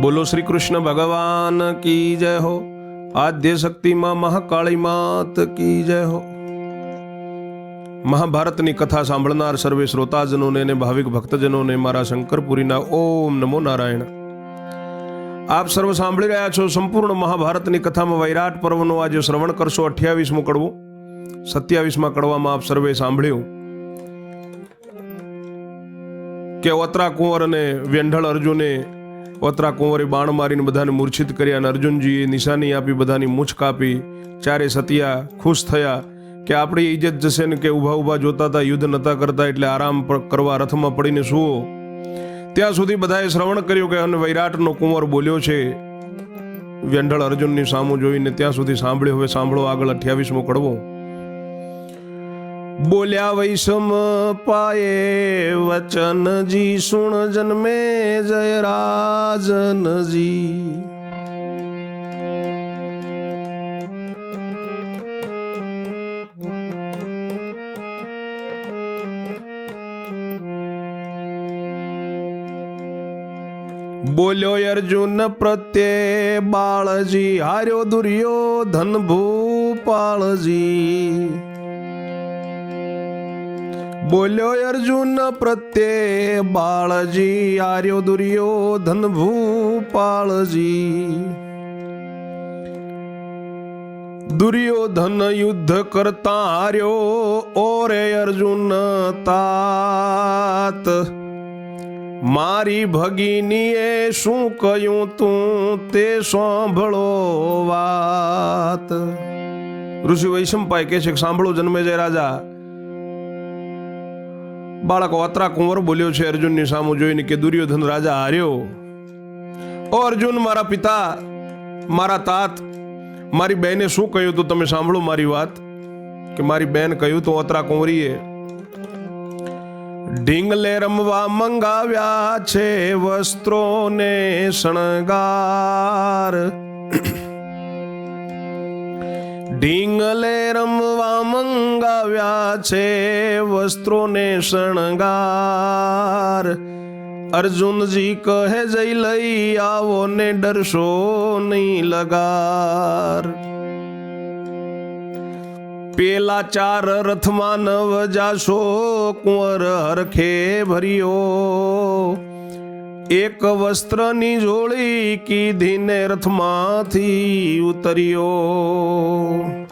બોલો શ્રી કૃષ્ણ ભગવાન કી જય હો? આદ્ય શક્તિમાં મહાકાળી માત કી જય હો? મહાભારતની કથા સાંભળનાર સર્વે શ્રોતાજનોને અને ભાવિક ભક્તજનોને મારા શંકરપુરીના ઓમ નમો નારાયણ. આપ સર્વ સાંભળી રહ્યા છો સંપૂર્ણ મહાભારતની કથામાં વૈરાટ પર્વનો આજે શ્રવણ કરશો, અઠ્યાવીસમું કડવું. સત્યાવીસમાં કડવામાં આપ સર્વે સાંભળ્યું કે ઓતરા કુંવર અને વેંઢળ અર્જુને ઓતરા કુંવરે બાણ મારીને બધાને મૂર્છિત કર્યા અને અર્જુનજીએ નિશાની આપી, બધાની મૂછ કાપી. ચારે સતિયા ખુશ થયા કે આપણી ઇજ્જત જશે ને કે ઊભા ઊભા જોતા હતા, યુદ્ધ નતા કરતા એટલે આરામ કરવા રથમાં પડીને સુવો. ત્યાં સુધી બધાએ શ્રવણ કર્યું કે અને વૈરાટનો કુંવર બોલ્યો છે. વ્યંઢળ અર્જુનની સામું જોઈને ત્યાં સુધી સાંભળ્યું. હવે સાંભળો આગળ અઠ્યાવીસમો કડવો. બોલ્યા વૈષમ પાયે વચનજી સુણ જન્મે જય રાજનજી બોલ્યો અર્જુન પ્રત્યે બાળજી, હાર્યો દુર્યોધન ભૂપાળજી. બોલ્યો અર્જુન પ્રત્યે, બાળજી આર્યો દુર્યોધન ભૂપાળજી દુર્યોધન યુદ્ધ કરતા હાર્યો ઓરે અર્જુન તાત. મારી ભગીનીએ શું કહ્યું તું તે સાંભળો વાત. ઋષિ વૈશંપાય કહે છે કે સાંભળો જન્મે જય રાજા. બાળક વાત્રા કુંવર બોલ્યો છે અર્જુનની સામું જોઈને કે દુર્યોધન રાજા, હાર્યો. ઓ અર્જુન, મારા પિતા, મારા તાત, મારી બહેને શું કહ્યું તું? તમે સાંભળો મારી વાત. કે મારી બેન કહ્યું તું, અત્રા કુંવરીએ, ઢીંગલે રમવા મંગાવ્યા છે વસ્ત્રોને શણગાર. ઢીંગલે રમવા મંગાવ્યા છે, વસ્ત્રોને શણગાર. અર્જુનજી કહે જઈ લઈ આવો ને ડરશો નહીં લગાર. પેલા ચાર રથમાં નવ જાશો, કુંવર હરખે ભર્યો. એક વસ્ત્રની જોડી કીધીને રથમાંથી ઉતર્યો.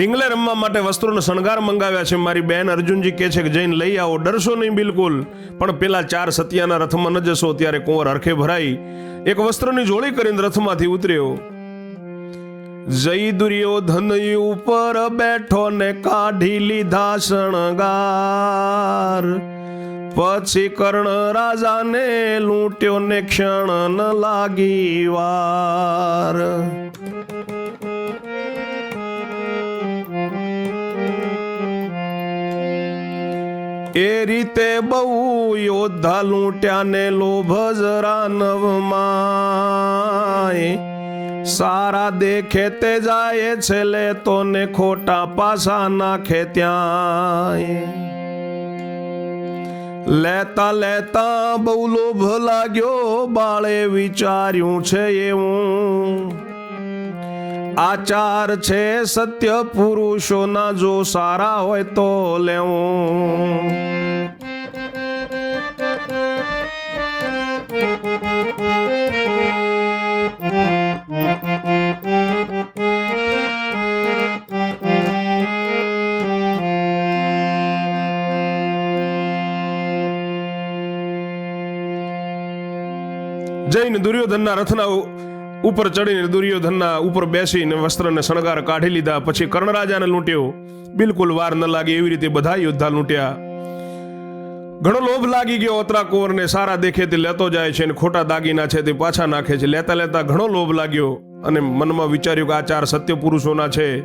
ઢીંગલે રમવા માટે વસ્ત્રોનો શણગાર મંગાવ્યા છે. મારી બેન અર્જુનજી કહે છે કે જઈને લઈ આવો, ડરશો નહીં બિલકુલ. પણ પેલા ચાર સતિયાના રથમાં ન જશો, ત્યારે કુંવર હરખે ભરાઈ. એક વસ્ત્રની જોડી કરીને રથમાંથી ઉતર્યો. જય દુર્યોધન ઉપર બેઠો ને કાઢી લીધા શણગાર. પછી કર્ણ રાજાને લૂંટ્યો ને ક્ષણ ન લાગી વાર. એ રીતે બહુ યોદ્ધા લૂંટ્યા ને લોભ જરા નવમાય. સારા દેખે તે જાય છેલ્લે તો ને ખોટા પાસા નાખે ત્યાં લેતા લેતા બહુ લોભ લાગ્યો, બાળે વિચાર્યું છે એવું. આચાર છે સત્ય પુરુષોના જો સારા હોય તો લેવું. જૈન દુર્યોધનના રથના ઉપર ચડીને દુર્યોધનના ઉપર બેસીને વસ્ત્રને શણગાર કાઢી લીધા. પછી કર્ણરાજાને લૂંટ્યો. બિલકુલ વાર ન લાગે એવી રીતે બધા યોદ્ધા લૂંટ્યા. ઘણો લોભ લાગી ગયો ઓતરા કુંવરને સારા દેખે તે લેતો જાય છે અને ખોટા દાગીના છે તે પાછા નાખે છે. લેતા લેતા ઘણો લોભ લાગ્યો અને મનમાં વિચાર્યું કે આ ચાર સત્ય પુરુષોના છે.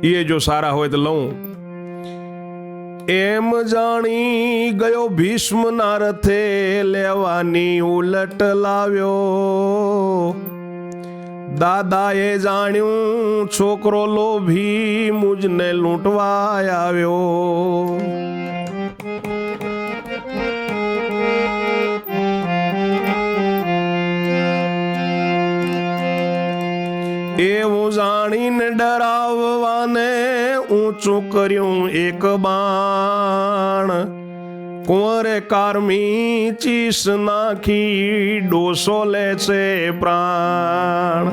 એ જો સારા હોય તો લઉં. એમ જાણી ગયો ભીષ્મ ના રથે લેવાની ઉલટ લાવ્યો. દાદાએ જાણ્યું છોકરો લોભી મુજને લૂંટવા આવ્યો. એવું જાણીને ડરાવવાને ઊંચું કર્યું એક બાણ. કુંવરે કારમી ચીસ નાખી ડોસો લે છે પ્રાણ.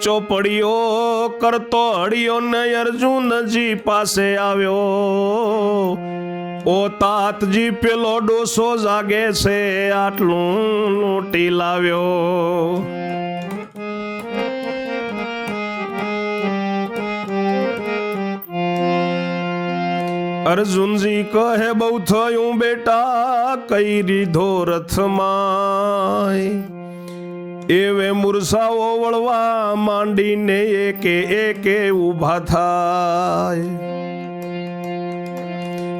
નીચો પડ્યો, કરતો હડિયો ને અર્જુનજી પાસે આવ્યો. ઓ તાતજી, પેલો ડોસો જાગે છે, આટલું લૂંટી લાવ્યો. અર્જુનજી કહે, બહુ થયું બેટા, કઈ રીધો રથમાં. એવે મુરસાઓ વળવા માંડીને એકે એકે ઊભા થાય.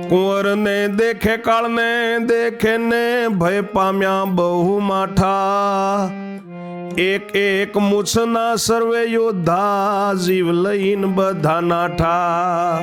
કુંવરને દેખે, કાળને દેખે ને ભય પામ્યા બહુ માઠા. એક એક મૂછના સર્વે યોદ્ધા જીવ લઈને બધા નાઠા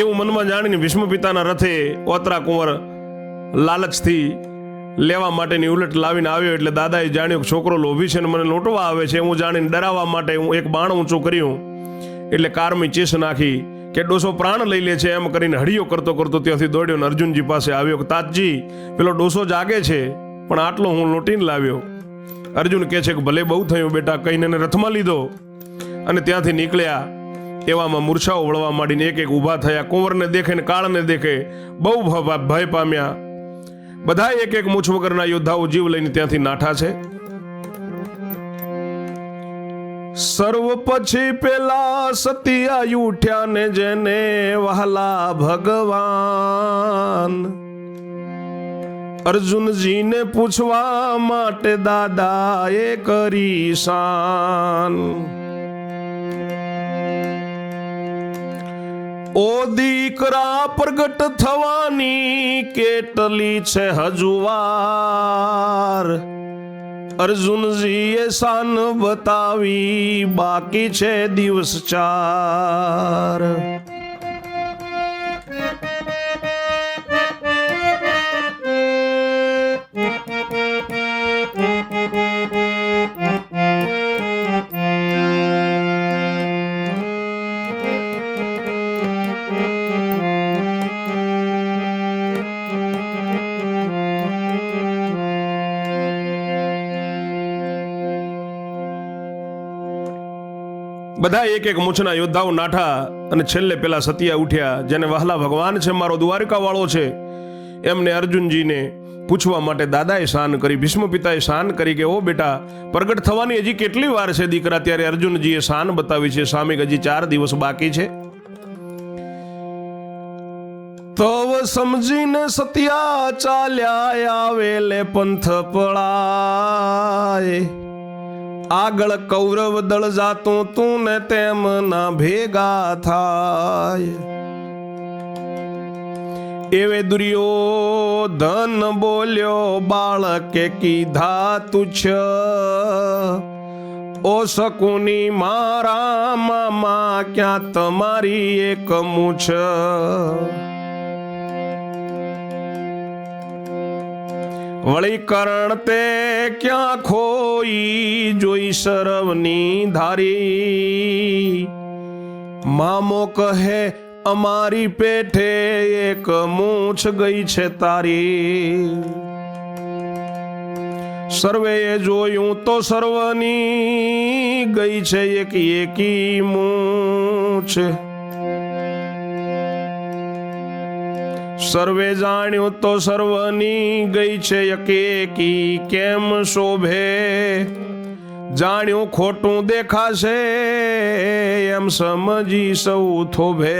એવું મનમાં જાણીને ભીષ્મ પિતાના રથે ઓતરા કુંવર લાલચથી લેવા માટેની ઉલટ લાવીને આવ્યો એટલે દાદાએ જાણ્યું કે છોકરો લોભી છે ને મને લૂંટવા આવે છે હું જાણીને ડરાવવા માટે હું એક બાણ ઊંચું કર્યું. એટલે કારમી ચીસ નાખી કે ડોસો પ્રાણ લઈ લે છે, એમ કરીને હળિયો કરતો કરતો ત્યાંથી દોડ્યો ને અર્જુનજી પાસે આવ્યો કે, તાતજી, પેલો ડોસો જાગે છે, પણ આટલો હું લૂંટીને લાવ્યો. અર્જુન કહે છે કે, ભલે બહુ થયું બેટા, કહીને રથમાં લીધો. અને ત્યાંથી નીકળ્યા. એવામાં મૂર્છાઓ વળવા માંડીને એક એક ઊભા થયા, કુંવરને દેખે ને કાળને દેખે, બહુ ભય પામ્યા. બધા એક એક મૂછ વગરના યોદ્ધાઓ જીવ લઈને ત્યાંથી નાઠા છે. સર્વ પછી પેલા સતિયા ઉઠ્યા ને જેને વહલા ભગવાન. અર્જુનજીને પૂછવા માટે દાદાએ કરી શાન. ઓ દીકરા, પ્રગટ થવાની કેટલી છે હજુ વાર? અર્જુનજીએ શાન બતાવી, બાકી છે દિવસ ચાર. બધા એક એક મૂછના યોદ્ધાઓ નાઠા અને છેલ્લે પેલા સતિયા ઉઠ્યા, જેને વહાલા ભગવાન છે, મારો દ્વારકા વાળો છે. એમને અર્જુનજીને પૂછવા માટે દાદાએ શાન કરી, ભીષ્મ પિતાએ શાન કરી કે, ઓ બેટા, પ્રગટ થવાની હજી કેટલી વાર છે દીકરા? ત્યારે અર્જુનજીએ શાન બતાવી છે, સામે હજી ચાર દિવસ બાકી છે. તવ સમજીને સત્યા ચાલ્યા આવેલે પંથ પળાય આગળ કૌરવ દળ જાતું તું ને તેમ ના ભેગા થાય. એવે દુર્યોધન બોલ્યો, બાળકે કીધા તુચ્છ. ઓ શકુની મારા મામા, ક્યાં તમારી એક મૂછ? વળી કરણ તે ક્યાં ખોઈ જોઈ સરવની ધારી? મામો કહે, અમારી પેઠે એક મૂછ ગઈ છે તારી. સર્વેએ જોયું તો સર્વની ગઈ છે એક એકી મૂછ. સર્વે જાણ્યું તો સર્વની ગઈ છે એકેકી, કેમ શોભે? જાણ્યું ખોટું દેખાશે, એમ સમજી સૌ થોભે.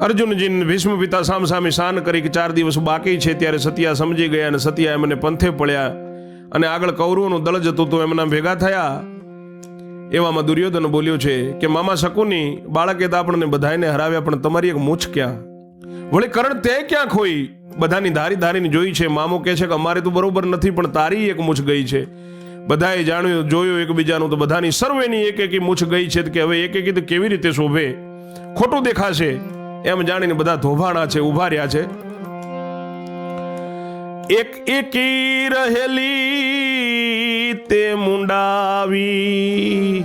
અર્જુનજી ભીષ્મ પિતા સામ સામે શાન કરી કે ચાર દિવસ બાકી છે, ત્યારે સતિયા સમજી ગયા અને સતિયા એમને પંથે પડ્યા અને આગળ કૌરવોનું દળ જતું હતું, એમના ભેગા થયા. એવામાં દુર્યોધન બોલ્યો છે કે, મામા શકુની બાળકે તો આપણને બધાને હરાવ્યા, પણ તમારી એક મૂછ ક્યાં? વળી કરણ તે ક્યાં ખોઈ? બધાની ધારી ધારીને જોઈ છે. મામો કહે છે કે, અમારે તો બરોબર નથી, પણ તારી એક મૂછ ગઈ છે. બધાએ જાણ્યું, જોયું એકબીજાનું, તો બધાની સર્વેની એક એકી મૂછ ગઈ છે કે હવે એક એકી કેવી રીતે શોભે? ખોટું દેખાશે. એમ જાણીને બધા ધોભાણા છે ઊભા રહ્યા છે. એક એકી રહેલી તે મુંડાવી.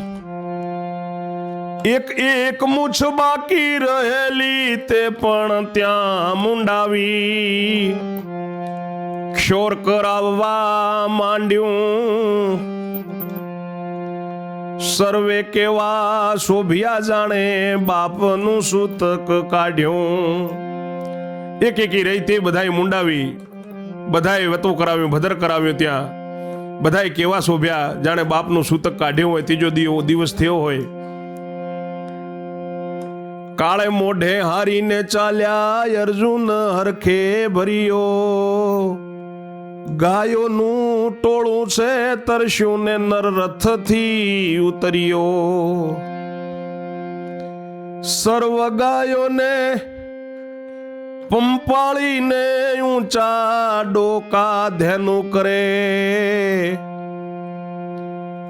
એક એક મૂછ બાકી રહેલી તે પણ ત્યાં મુંડાવી. ક્ષોર કરાવવા માંડ્યું. સર્વે કેવા શોભિયા જાણે બાપનું સૂતક કાઢ્યું. એક એકી રહી તે બધાએ મુંડાવી. બધાએ વતો કરાવ્યું, ભદર કરાવ્યું ત્યાં. બધાએ કેવા શોભ્યા, જાણે બાપનું સૂતક કાઢ્યું હોય, ત્રીજો દિવ- દિવસ થયો હોય. કાળે મોઢે હારીને ચાલ્યા, અર્જુન હરખે ભર્યો. ગાયોનું ટોળું છે તરસ્યું ને નર રથથી ઉતર્યો. સર્વ ગાયોને પંપાળીને ઊંચા ડોકા ધ્યાનું કરે.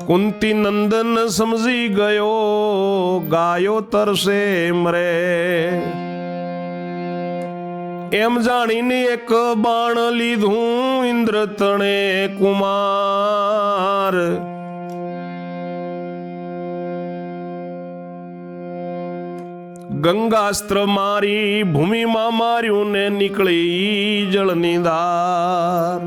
કુંતી નંદન સમજી ગયો, ગાયો તરસે મરે. એમ જાણીને એક બાણ લીધું ઇન્દ્ર તણે કુમાર. ગંગાસ્ત્ર મારી ભૂમિમાં માર્યું ને નીકળી જળની ધાર.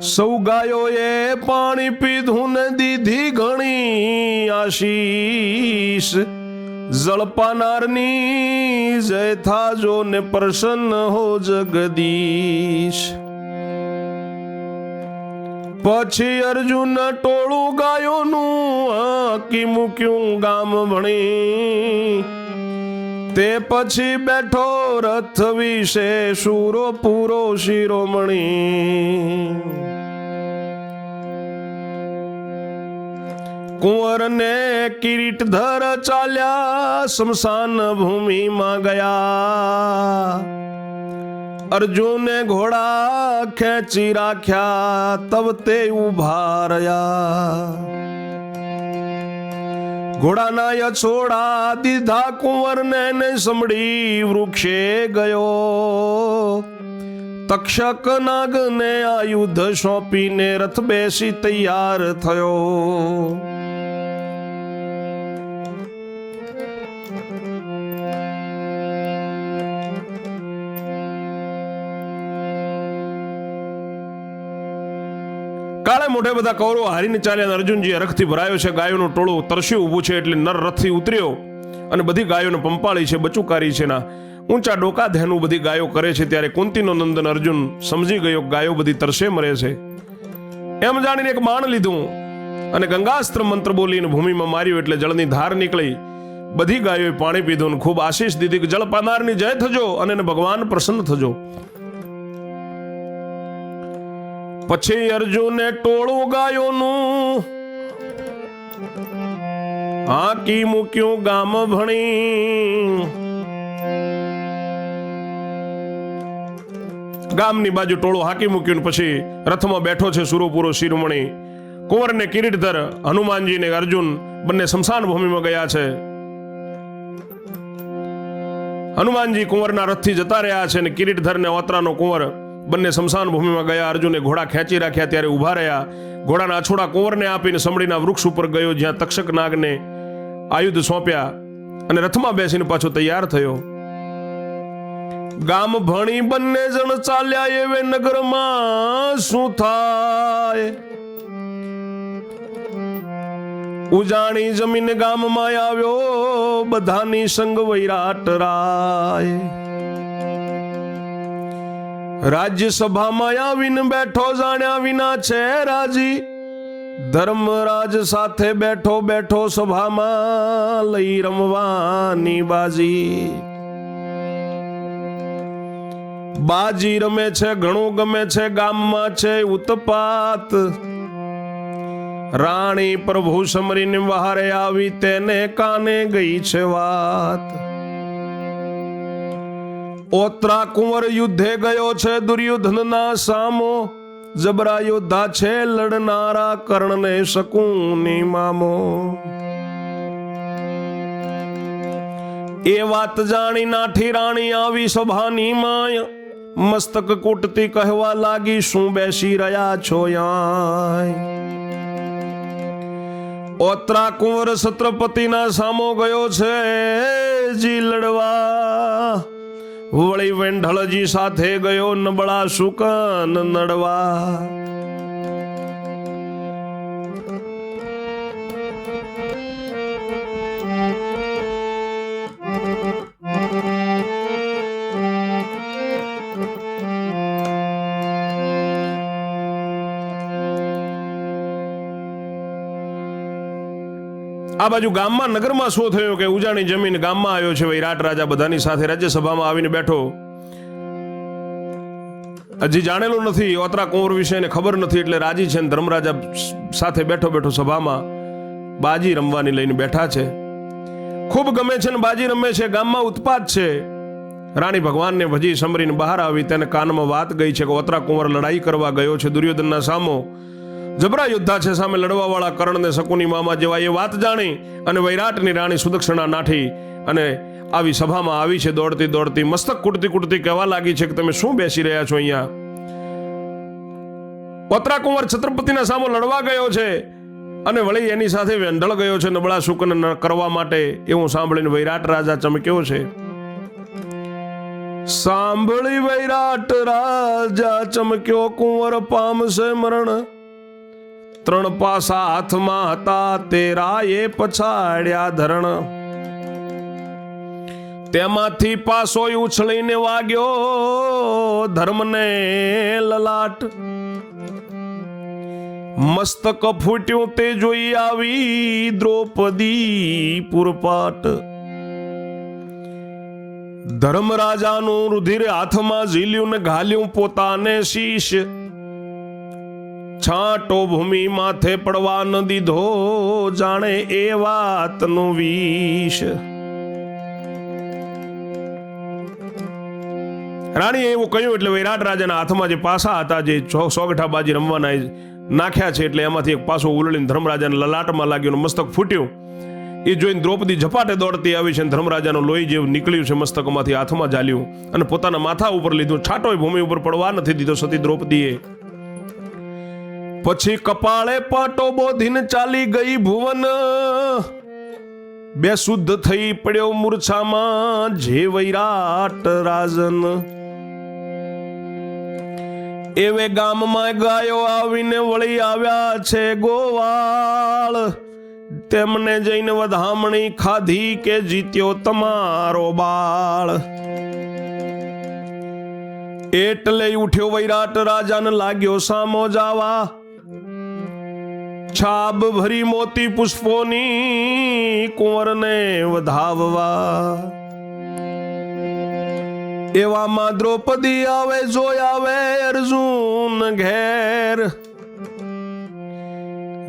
સૌ ગાયોએ પાણી પીધું ને દીધી ઘણી આશીષ. જળપાનારની જય થાજો ને પ્રસન્ન હો જગદીશ. પછી અર્જુન ટોળું ગાયોનું હાકી મૂક્યું ગામ ભણી તે પછી બેઠો રથ વિશે શૂરો પૂરો શિરોમણી કુંવરને કિરીટ ધર ચાલ્યા સ્મશાન ભૂમિમાં ગયા. અર્જુને ઘોડા ખેંચી રાખ્યા તબ તે ઊભા રહ્યા. ઘોડાના યછોડા દીધા કુંવરને ને સમડી વૃક્ષે ગયો. તક્ષક નાગને આયુધ સોંપીને રથ બેસી તૈયાર થયો. મોઢે બધા કૌરવો હારીને ચાલ્યા અર્જુનજી અરખથી ભરાયો છે. ગાયોનું ટોળું તરસી ઊભું છે એટલે નર રથથી ઉતર્યો અને બધી ગાયોને પંપાળી છે, બચુકારી છે ના ઊંચા ડોકા ધેનું બધી ગાયો કરે છે. ત્યારે કુંતીનો નંદન અર્જુન સમજી ગયો ગાયો બધી તરસે મરે છે. એમ જાણીને એક માણ લીધું અને ગંગાસ્ત્ર મંત્ર બોલીને ભૂમિમાં માર્યું એટલે જળની ધાર નીકળી. બધી ગાયોએ પાણી પીધું ખૂબ આશીષ દીધી કે, જળ પાનારની જય થજો અને ભગવાન પ્રસન્ન થજો. પછી અર્જુને ટોળું ગાયોનું હાકી મૂક્યું ગામ ભણી. ગામની બાજુ ટોળું હાકી મૂક્યું પછી રથમાં બેઠો છે સુરોપુરો શિરોમણી. કુંવરને કિરીટધર હનુમાનજી ને અર્જુન બંને શમશાન ભૂમિમાં ગયા છે. હનુમાનજી કુંવરના રથથી જતા રહ્યા છે ને કિરીટધર ને ઓતરાનો કુંવર બંને સ્મશાન ભૂમિમાં ગયા, અર્જુને ઘોડા ખેંચી રાખ્યા, ત્યારે ઊભા રહ્યા. ઘોડાના અછોડા કુંવરને આપીને સમડીના વૃક્ષ ઉપર ગયો, જ્યાં તક્ષક નાગને આયુધ સોંપ્યા અને રથમાં બેસીને પાછો તૈયાર થયો. ગામ ભણી બંને જણ ચાલ્યા એવે નગરમાં શું થાય? ઉજાણી જમીન ગામમાં આવ્યો, બધાની સંગ વૈરાટ રાય. રાજ્યસભામાં આવીને બેઠો, જાણ્યા વિના છે રાજી. ધર્મરાજ સાથે બેઠો બેઠો સભામાં લઈ રમવાની બાજી. બાજી રમે છે, ઘણું ગમે છે, ગામમાં છે ઉતપાત. રાણી પ્રભુ સમરીને વહારે આવી, તેને કાને ગઈ છે વાત. ઓત્રા કુંવર યુદ્ધે ગયો છે દુર્યોધનના સામો. જબરા યોદ્ધા છે લડનારા કર્ણને શકુની મામો. એ વાત જાણી નાઠી રાણી આવી સભાની માય. મસ્તક કૂટતી કહેવા લાગી, શું બેસી રહ્યા છો ઓત્રા કુંવર છત્રપતિના સામો ગયો છે, જી લડવા. વળી વેંઢળજી સાથે ગયો નબળા સુકન નડવા. આ બાજુ ગામમાં, નગરમાં શું થયું કે ઉજાણી જમીન ગામમાં આવ્યો છે? વૈરાટ રાજા બધાની સાથે રાજ્યસભામાં આવીને બેઠો. હજી જાણેલું નથી, ઓતરા કુંવર વિશે ખબર નથી, એટલે રાજી છે ધર્મરાજા સાથે બેઠો બેઠો સભામાં બાજી રમવાની લઈને બેઠા છે. ખૂબ ગમે છે ને બાજી રમે છે, ગામમાં ઉત્પાત છે. રાણી ભગવાનને ભજી સમરીને બહાર આવી, તેને કાનમાં વાત ગઈ છે કે ઓતરા કુંવર લડાઈ કરવા ગયો છે, દુર્યોધનના સામો. જબરા યોદ્ધા છે સામે લડવાવાળા કર્ણને શકુની મામા જેવા એ વાત જાણી અને વૈરાટની રાણી સુદક્ષિણા નાઠી અને આવી સભામાં આવી છે દોડતી દોડતી મસ્તક કૂટતી કૂટતી કહેવા લાગી છે કે તમે શું બેસી રહ્યા છો અહીંયા? પત્રા કુંવર છત્રપતિના સામે લડવા ગયો છે અને વળી એની સાથે વેંઢળ ગયો છે નબળા શુકન કરવા માટે એવું સાંભળીને વૈરાટ રાજા ચમક્યો છે. સાંભળી વૈરાટ રાજા ચમક્યો કુંવર પામશે મરણ. ત્રણ પાસા હાથમાં હતા તેરા એ પછાડ્યા ધરણ. તેમાંથી પાસો ઉછળીને વાગ્યો ધર્મને લલાટ. મસ્તક ફૂટ્યું તે જોઈ આવી દ્રૌપદી પુરપાટ ધર્મરાજાનું રુધિર હાથમાં ઝીલ્યું ને ઘાલ્યું પોતાને શીશ. છાંટો ભૂમિ માથે પડવા ન દીધો જાણે એ વાતનું વિષ. રાણીએ એવું કહ્યું એટલે વિરાટ રાજાના હાથમાં જે પાસા હતા, જે સોગઠા બાજી રમવાના નાખ્યા છે એટલે એમાંથી એક પાસો ઉલળીને ધર્મરાજાને લલાટમાં લાગ્યું મસ્તક ફૂટ્યું. એ જોઈને દ્રૌપદી ઝપાટે દોડતી આવી છે ધર્મરાજાનું લોહી જેવું નીકળ્યું છે મસ્તકમાંથી હાથમાં ઝાલ્યું અને પોતાના માથા ઉપર લીધું. છાંટોય ભૂમિ ઉપર પડવા નથી દીધો, સતી દ્રૌપદીએ. પછી કપાળે પાટો બોધીને ચાલી ગઈ ભુવન. બે શુદ્ધ થઈ પડ્યો મૂર્છામાં જે વૈરાટ રાજન. એવે ગામમાં ગાયો આવીને વળી આવ્યા છે ગોવાળ. તેમને જઈને વધામણી ખાધી કે જીત્યો તમારો બાળ. એટલે ઉઠ્યો વૈરાટ રાજાને લાગ્યો સામો જાવા. છાબ ભરી મોતી પુષ્પોની કુંવરને વધાવવા. એવામાં દ્રૌપદી આવે, જોઈ આવે અર્જુન ઘેર.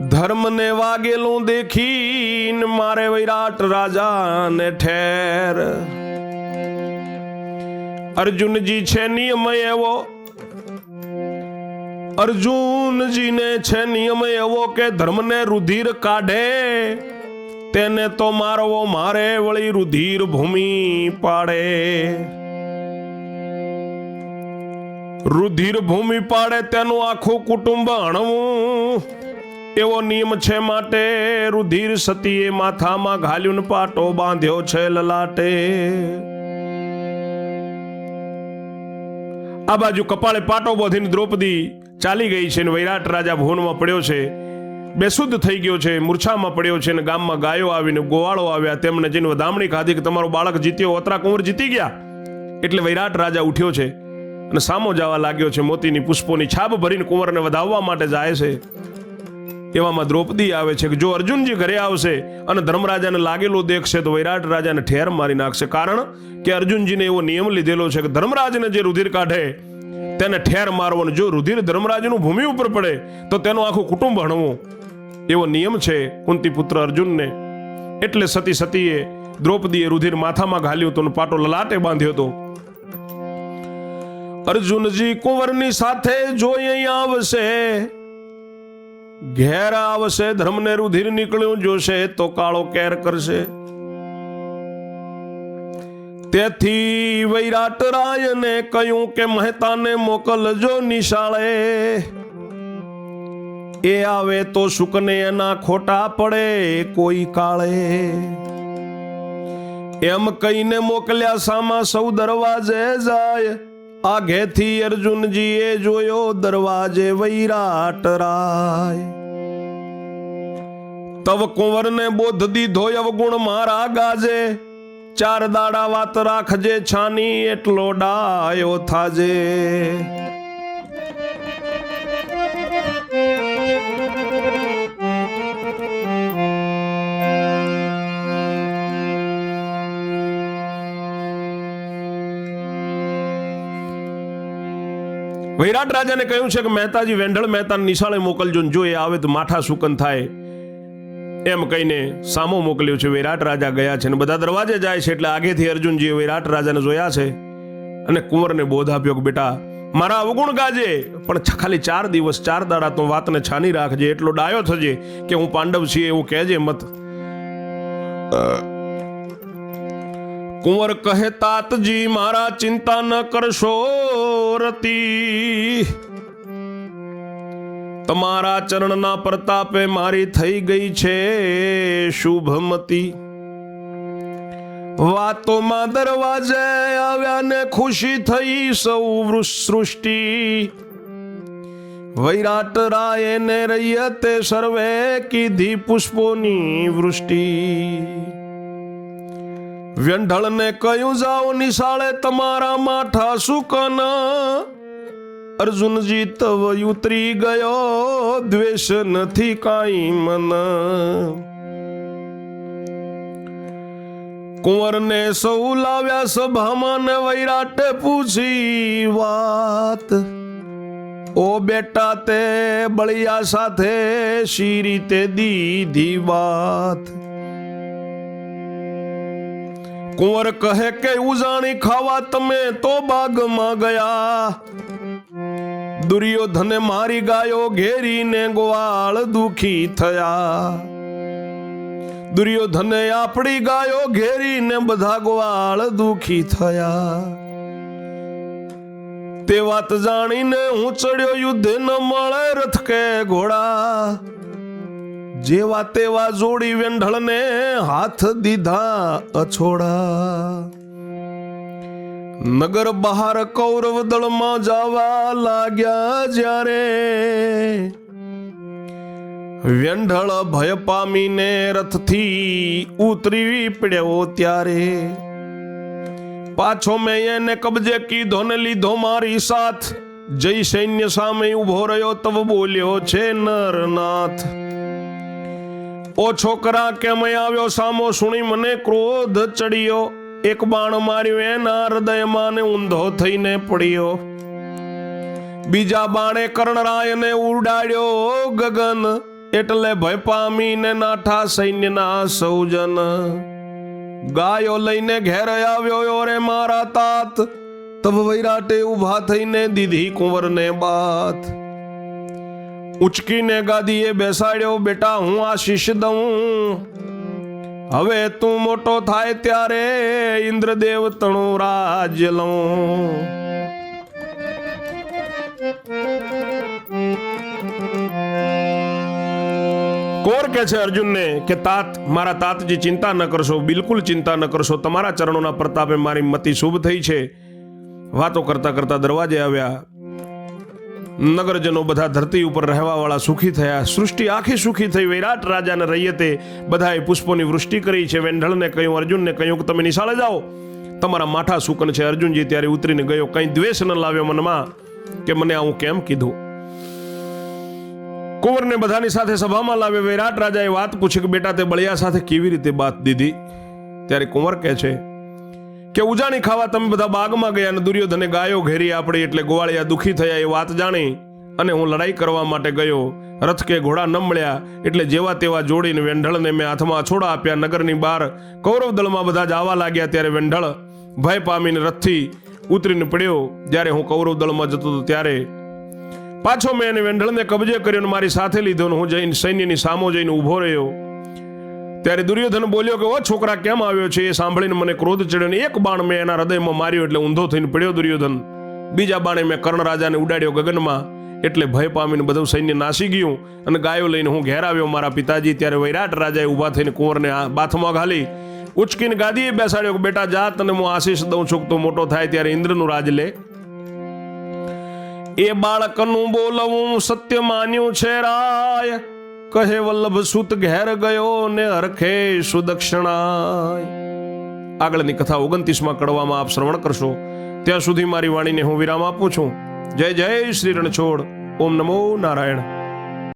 ધર્મને વાગેલું દેખીન મારે વિરાટ રાજાને ઠેર. અર્જુનજી છે નિયમ એવો અર્જુનજીને છે નિયમ એવો કે ધર્મને રુધિર કાઢે. તેને તો મારવો મારે વળી રુધિર ભૂમિ પાડે. રુધિર ભૂમિ પાડે તેનું આખું કુટુંબ હણવું એવો નિયમ છે માટે રુધિર સતીએ માથામાં ઘાલ્યું પાટો બાંધ્યો છે લલાટે. આ બાજુ કપાળે પાટો બોધીને દ્રૌપદી ચાલી ગઈ છે ને વૈરાટ રાજા ભુવનમાં પડ્યો છે. બેશુદ્ધ થઈ ગયો છે, મૂર્છામાં પડ્યો છે ને ગામમાં ગાયો આવીને ગોવાળો આવ્યા. તેમણે જઈને વધામણી ખાધી કે તમારો બાળક જીત્યો ઓતરા કુંવર જીતી ગયા. એટલે વૈરાટ રાજા ઉઠ્યો છે અને સામો જવા લાગ્યો છે, મોતીની પુષ્પોની છાપ ભરીને કુંવરને વધાવવા માટે જાય છે. એવામાં દ્રૌપદી આવે છે કે જો અર્જુનજી ઘરે આવશે અને ધર્મરાજાને લાગેલું દેખશે તો વૈરાટ રાજાને ઠેર મારી નાખશે. કારણ કે અર્જુનજીને એવો નિયમ લીધેલો છે કે ધર્મરાજને જે રુધિર કાઢે તેને ઠેર મારવાનું, જો રુધિર ધર્મરાજનું ભૂમિ ઉપર પડે, તો તેનું આખું કુટુંબ હણવું. એવો નિયમ છે કુંતી પુત્ર અર્જુનને. એટલે સતી સતીએ દ્રૌપદીએ રુધિર માથામાં ઘાલ્યું હતું પાટો લલાટે બાંધ્યો હતો. અર્જુનજી કુંવરની સાથે જોઈ અહીં આવશે. ઘેર આવશે, ધર્મને રુધિર નીકળ્યું જોશે, તો કાળો કેર કરશે. તેથી વૈરાટ રાયને કહ્યું કે મહેતાને મોકલજો નિશાળે. એ આવે તો સુકને એના ખોટા પડે કોઈ કાળે. એમ કહીને મોકલ્યા સામા સૌ દરવાજે જાય. આગેથી અર્જુનજીએ જોયો દરવાજે વૈરાટ રાય. તવ કુંવરને બોધ દીધો અવગુણ મારા ગાજે. ચાર દાડા વાત રાખજે, છાની એટલો ડાયો થાજે. વૈરાટ રાજાને કહ્યું છે કે મહેતાજી વેંઢળ મહેતાને નિશાળે મોકલજો જો એ આવે તો માઠા સુકન થાય. એમ કહીને સામો મોકલ્યો છે, વિરાટ રાજા ગયા છે. અને બધા દરવાજે જાય છે એટલે આગેથી અર્જુનજીએ વિરાટ રાજાને જોયા છે અને કુંવરને બોધ આપ્યો કે, બેટા, મારા અવગુણ ગાજે. પણ ખાલી ચાર દિવસ, ચાર દાડા તો વાતને છાની રાખજે, એટલો ડાયો થજે કે હું પાંડવ છીએ એવું કહેજે મત. કુંવર કહે, તાતજી, મારા ચિંતા ન કરશો, રતી. તમારા ચરણના પ્રતાપે મારી થઈ ગઈ છે, શુભમતી. વાતોમાં દરવાજે આવ્યા ને ખુશી થઈ સૌ સૃષ્ટિ વૈરાટ રાય ને રૈયતે સર્વે કીધી પુષ્પોની વૃષ્ટિ. વ્યંઢળને કહ્યું, જાઓ નિશાળે તમારા માઠા સુકન. અર્જુનજી તવ ઉતરી ગયો, દ્વેષ નથી કાંઈ મન. કુંવરને સૌ લાવ્યા સભામાં ને વૈરાટે પૂછી વાત. ઓ બેટા, તે બળિયા સાથે શી રીતે દીધી વાત? કુંવર કહે કે, ઉજાણી ખાવા તમે તો બાગમાં ગયા. દુર્યોધને મારી ગાયો ઘેરીને ગોવાળ દુખી થયા. દુર્યોધને આપણી ગાયો ઘેરીને બધા ગોવાળ દુખી થયા. તે વાત જાણીને હું ચડ્યો યુદ્ધે ન મળે રથ કે ઘોડા. જેવા તેવા જોડી વેંઢળને હાથ દીધા અછોડા. નગર બહાર કૌરવ દળમાં જવા લાગ્યા જ્યારે વ્યંઢળ ભય પામીને રથથી ઉતરી પડ્યો ત્યારે પાછો મેં એને કબજે કીધો ને લીધો મારી સાથ. જય સૈન્ય સામે ઊભો રહ્યો તબ બોલ્યો છે, નરનાથ, ઓ છોકરા, કેમ આવ્યો સામો? સુણી મને ક્રોધ ચડ્યો. એક બાણ માર્યું એના હૃદયમાં ને ઊંધો થઈને પડ્યો. બીજા બાણે કર્ણરાયને ઉડાડ્યો ગગન, એટલે ભય પામીને નાઠા સૈન્યના સૌજન. ગાયો લઈને ઘેર આવ્યો રે મારા તાત. તબ વૈરાટે ઊભા થઈને દીધી કુંવરને બાત. ઉચકીને ગાદીએ બેસાડ્યો, બેટા, હું આશીષ દઉં. હવે તું મોટો થાય ત્યારે ઇન્દ્રદેવ તણું રાજ લઉં. કોર કે છે અર્જુનને કે, તાત, મારા તાતજી ચિંતા ન કરશો, બિલકુલ ચિંતા ન કરશો. તમારા ચરણોના પ્રતાપે મારી મતિ શુભ થઈ છે. વાતો કરતા કરતા દરવાજે આવ્યા. નગરજનો બધા ધરતી ઉપર રહેવાવાળા સુખી થયા. સૃષ્ટિ આખી સુખી થઈ. વિરાટ રાજાને રૈયતે બધાએ પુષ્પોની વૃષ્ટિ કરી છે. વેંઢળને કહ્યું, અર્જુનને કહ્યું કે તમે નિશાળે જાઓ. તમારા માઠા સુકન છે અર્જુનજી, ત્યારે ઉતરીને ગયો. કંઈ દ્વેષ ન લાવ્યો મનમાં કે મને આવું કેમ કીધું? કુંવરને બધાની સાથે સભામાં લાવ્યો. વિરાટ રાજાએ વાત પૂછી કે, બેટા, તે બળિયા સાથે કેવી રીતે વાત દીધી? ત્યારે કુંવર કહે છે કે ઉજાણી ખાવા તમે બધા બાગમાં ગયા અને દુર્યોધને ગાયો ઘેરી આપણી એટલે ગોવાળિયા દુઃખી થયા એ વાત જાણી અને હું લડાઈ કરવા માટે ગયો. રથ કે ઘોડા ન મળ્યા એટલે જેવા તેવા જોડીને વેંઢળને મેં હાથમાં અછોડા આપ્યા. નગરની બહાર કૌરવ દળમાં બધા જ આવવા લાગ્યા ત્યારે વેંઢળ ભય પામીને રથથી ઉતરીને પડ્યો. જ્યારે હું કૌરવ દળમાં જતો હતો ત્યારે પાછો મેં એને વેંઢળને કબજે કર્યો અને મારી સાથે લીધો હું જઈને સૈન્યની સામો જઈને ઊભો રહ્યો. ત્યારે દુર્યોધન બોલ્યો કે, ઓ છોકરા, કેમ આવ્યો છે? એ સાંભળીને મને ક્રોધ ચડ્યો એક બાણ મેં એના હૃદયમાં માર્યો એટલે ઊંધો થઈને પડ્યો દુર્યોધન. બીજા બાણે મેં કર્ણ રાજાને ઉડાડ્યો ગગનમાં એટલે ભય પામીને બધું સૈન્ય નાસી ગયું અને ગાયો લઈને હું ઘેર આવ્યો મારા પિતાજી. ત્યારે વૈરાટ રાજાએ ઊભા થઈને કુંવરને બાથમાં ઘાલી. ઉચકીને ગાદીએ બેસાડ્યો કે, બેટા, જા, તને હું આશીષ દઉં છું તો મોટો થાય ત્યારે ઇન્દ્રનું રાજ લે. એ બાળકનું બોલવું સત્ય માન્યું છે રાય. કહે વલ્લભ, સુત ઘેર ગયો ને હરખે સુદક્ષિણાય. આગળની કથા ઓગણત્રીસમાં કડવામાં આપ શ્રવણ કરશો. ત્યાં સુધી મારી વાણીને હું વિરામ આપું છું. જય જય શ્રી રણછોડ. ઓમ નમો નારાયણ.